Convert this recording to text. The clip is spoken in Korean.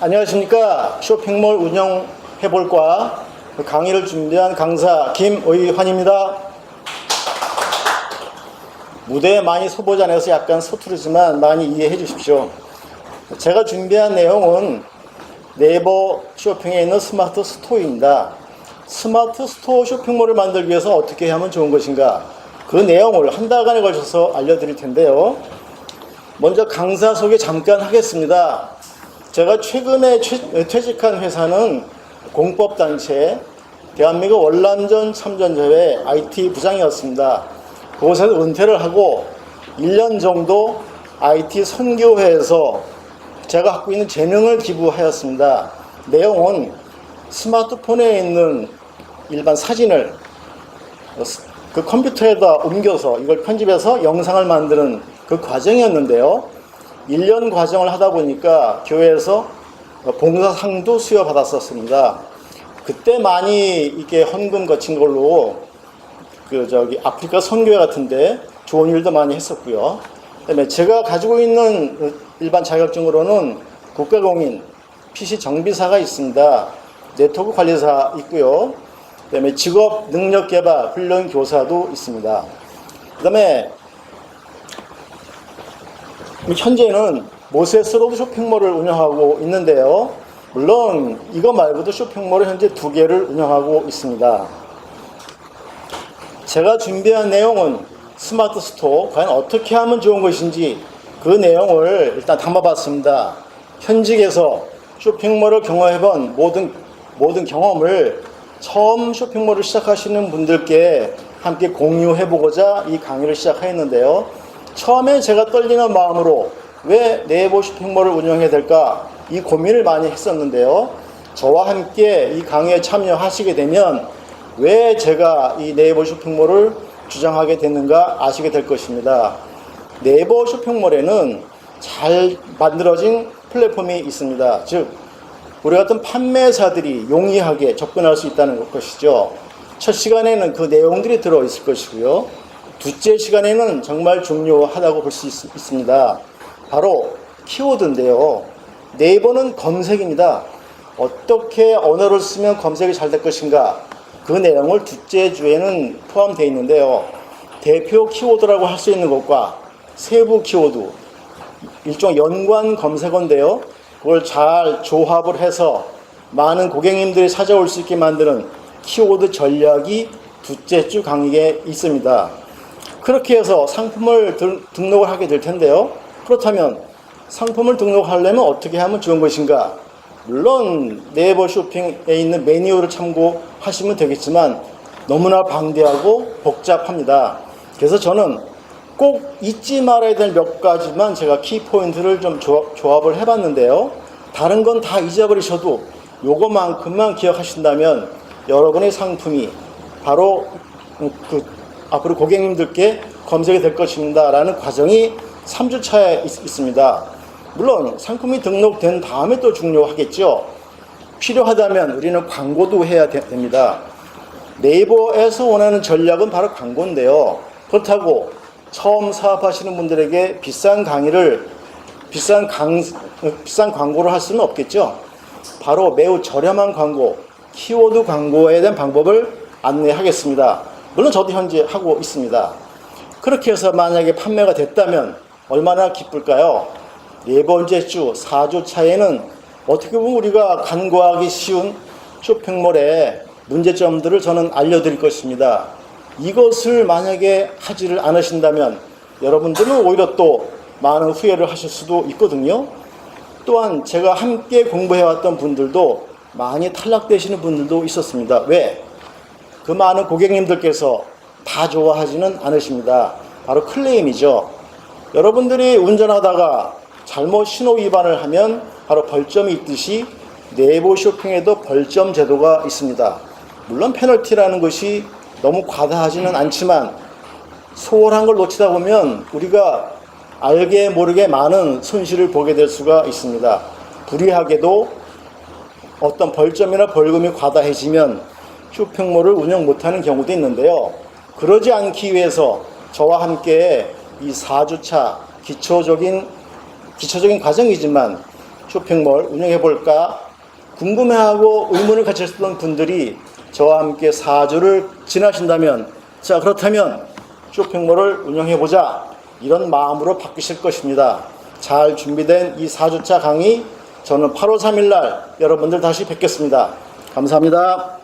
안녕하십니까. 쇼핑몰 운영 해볼과 강의를 준비한 강사 김의환입니다. 무대에 많이 서보지 않아서 약간 서투르지만 많이 이해해 주십시오. 제가 준비한 내용은 네이버 쇼핑에 있는 스마트 스토어입니다. 스마트 스토어 쇼핑몰을 만들기 위해서 어떻게 하면 좋은 것인가? 그 내용을 한 달간에 걸쳐서 알려드릴 텐데요. 먼저 강사 소개 잠깐 하겠습니다. 제가 최근에 취- 퇴직한 회사는 공법단체 대한민국 월남전 참전자회 IT 부장이었습니다. 그곳에서 은퇴를 하고 1년 정도 IT 선교회에서 제가 갖고 있는 재능을 기부하였습니다. 내용은 스마트폰에 있는 일반 사진을 그 컴퓨터에다 옮겨서 이걸 편집해서 영상을 만드는 그 과정이었는데요. 1년 과정을 하다 보니까 교회에서 봉사상도 수여받았었습니다. 그때 많이 이게 헌금 거친 걸로 그 저기 아프리카 선교회 같은데 좋은 일도 많이 했었고요. 그다음에 제가 가지고 있는 일반 자격증으로는 국가공인 PC 정비사가 있습니다. 네트워크 관리사 있고요. 그다음에 직업 능력 개발 훈련 교사도 있습니다. 그다음에 현재는 모세스로드 쇼핑몰을 운영하고 있는데요. 물론 이거 말고도 쇼핑몰을 현재 두 개를 운영하고 있습니다. 제가 준비한 내용은 스마트 스토어 과연 어떻게 하면 좋은 것인지 그 내용을 일단 담아봤습니다. 현직에서 쇼핑몰을 경험해본 모든 모든 경험을 처음 쇼핑몰을 시작하시는 분들께 함께 공유해보고자 이 강의를 시작했는데요. 처음에 제가 떨리는 마음으로 왜 네이버 쇼핑몰을 운영해야 될까 이 고민을 많이 했었는데요. 저와 함께 이 강의에 참여하시게 되면 왜 제가 이 네이버 쇼핑몰을 주장하게 됐는가 아시게 될 것입니다. 네이버 쇼핑몰에는 잘 만들어진 플랫폼이 있습니다. 즉, 우리 같은 판매사들이 용이하게 접근할 수 있다는 것이죠. 첫 시간에는 그 내용들이 들어있을 것이고요. 둘째 시간에는 정말 중요하다고 볼 수 있습니다. 바로 키워드인데요. 네이버는 검색입니다. 어떻게 언어를 쓰면 검색이 잘 될 것인가? 그 내용을 둘째 주에는 포함되어 있는데요. 대표 키워드라고 할 수 있는 것과 세부 키워드, 일종 연관 검색어인데요. 그걸 잘 조합을 해서 많은 고객님들이 찾아올 수 있게 만드는 키워드 전략이 둘째 주 강의에 있습니다. 그렇게 해서 상품을 등, 등록을 하게 될 텐데요. 그렇다면 상품을 등록하려면 어떻게 하면 좋은 것인가? 물론 네이버 쇼핑에 있는 매뉴얼을 참고하시면 되겠지만 너무나 방대하고 복잡합니다. 그래서 저는 꼭 잊지 말아야 될 몇 가지만 제가 키포인트를 좀 조합, 조합을 해봤는데요. 다른 건 다 잊어버리셔도 요것만큼만 기억하신다면 여러분의 상품이 바로 그 앞으로 고객님들께 검색이 될 것입니다. 라는 과정이 3주 차에 있, 있습니다. 물론 상품이 등록된 다음에 또 중요하겠죠. 필요하다면 우리는 광고도 해야 되, 됩니다. 네이버에서 원하는 전략은 바로 광고인데요. 그렇다고 처음 사업하시는 분들에게 비싼 강의를 비싼 강 비싼 광고를 할 수는 없겠죠. 바로 매우 저렴한 광고, 키워드 광고에 대한 방법을 안내하겠습니다. 물론 저도 현재 하고 있습니다. 그렇게 해서 만약에 판매가 됐다면 얼마나 기쁠까요? 네 번째 주, 4주 차에는 어떻게 보면 우리가 간과하기 쉬운 쇼핑몰의 문제점들을 저는 알려드릴 것입니다. 이것을 만약에 하지를 않으신다면 여러분들은 오히려 또 많은 후회를 하실 수도 있거든요. 또한 제가 함께 공부해왔던 분들도 많이 탈락되시는 분들도 있었습니다. 왜? 그 많은 고객님들께서 다 좋아하지는 않으십니다. 바로 클레임이죠. 여러분들이 운전하다가 잘못 신호 위반을 하면 바로 벌점이 있듯이 네이버 쇼핑에도 벌점 제도가 있습니다. 물론 페널티라는 것이 너무 과다하지는 않지만 소홀한 걸 놓치다 보면 우리가 알게 모르게 많은 손실을 보게 될 수가 있습니다. 불의하게도 어떤 벌점이나 벌금이 과다해지면 쇼핑몰을 운영 못하는 경우도 있는데요. 그러지 않기 위해서 저와 함께 이 4주차 기초적인 기초적인 과정이지만 쇼핑몰 운영해 볼까 궁금해하고 의문을 가졌던 분들이 저와 함께 4주를 지나신다면 자 그렇다면 쇼핑몰을 운영해 보자 이런 마음으로 바뀌실 것입니다. 잘 준비된 이 4주차 강의 저는 8월 3일 날 여러분들 다시 뵙겠습니다. 감사합니다.